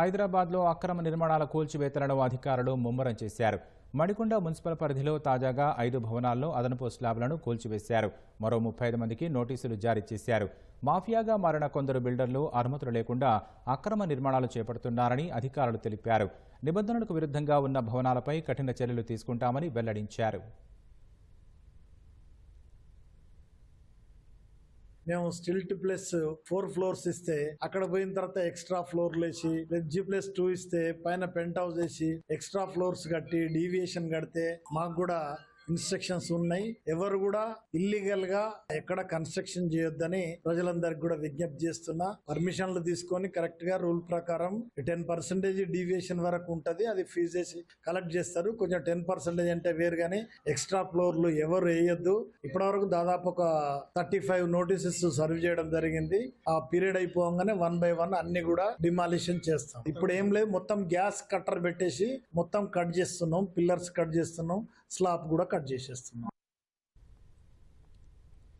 హైదరాబాద్లో అక్రమ నిర్మాణాల కూల్చివేతలను అధికారులు ముమ్మరం చేశారు. మణికొండ మున్సిపల్ పరిధిలో తాజాగా ఐదు భవనాల్లో అదనపు స్లాబ్లను కూల్చివేశారు. మరో ముప్పై ఐదు మందికి నోటీసులు జారీ చేశారు. మాఫియాగా మారిన కొందరు బిల్డర్లు అనుమతులు లేకుండా అక్రమ నిర్మాణాలు చేపడుతున్నారని అధికారులు తెలిపారు. నిబంధనలకు విరుద్ధంగా ఉన్న భవనాలపై కఠిన చర్యలు తీసుకుంటామని వెల్లడించారు. మేము స్టిల్ట్ ప్లస్ ఫోర్ ఫ్లోర్స్ ఇస్తే అక్కడ పోయిన తర్వాత ఎక్స్ట్రా ఫ్లోర్లు వేసి జీ ప్లస్ టూ ఇస్తే పైన పెంట్ హౌస్ వేసి ఎక్స్ట్రా ఫ్లోర్స్ కట్టి డీవియేషన్ కడితే మాకు కూడా ఇన్స్ట్రక్షన్స్ ఉన్నాయి. ఎవరు కూడా ఇల్లీగల్గా ఎక్కడ కన్స్ట్రక్షన్ చేయొద్దని ప్రజలందరికి కూడా విజ్ఞప్తి చేస్తున్నా. పర్మిషన్లు తీసుకొని కరెక్ట్గా రూల్ ప్రకారం టెన్ పర్సెంటేజ్ డీవియేషన్ వరకు ఉంటది. అది ఫీజేసి కలెక్ట్ చేస్తారు. కొంచెం టెన్ పర్సెంటేజ్ అంటే వేరు కానీ ఎక్స్ట్రా ఫ్లోర్లు ఎవరు వేయొద్దు. ఇప్పటివరకు దాదాపు ఒక థర్టీ ఫైవ్ నోటీసెస్ సర్వ్ చేయడం జరిగింది. ఆ పీరియడ్ అయిపోగానే వన్ బై వన్ అన్ని కూడా డిమాలిషన్ చేస్తాం. ఇప్పుడు ఏం లేదు. మొత్తం గ్యాస్ కట్టర్ పెట్టేసి మొత్తం కట్ చేస్తున్నాం. పిల్లర్స్ కట్ చేస్తున్నాం. స్లాబ్ కూడా కట్ కట్ చేసేస్తున్నాం.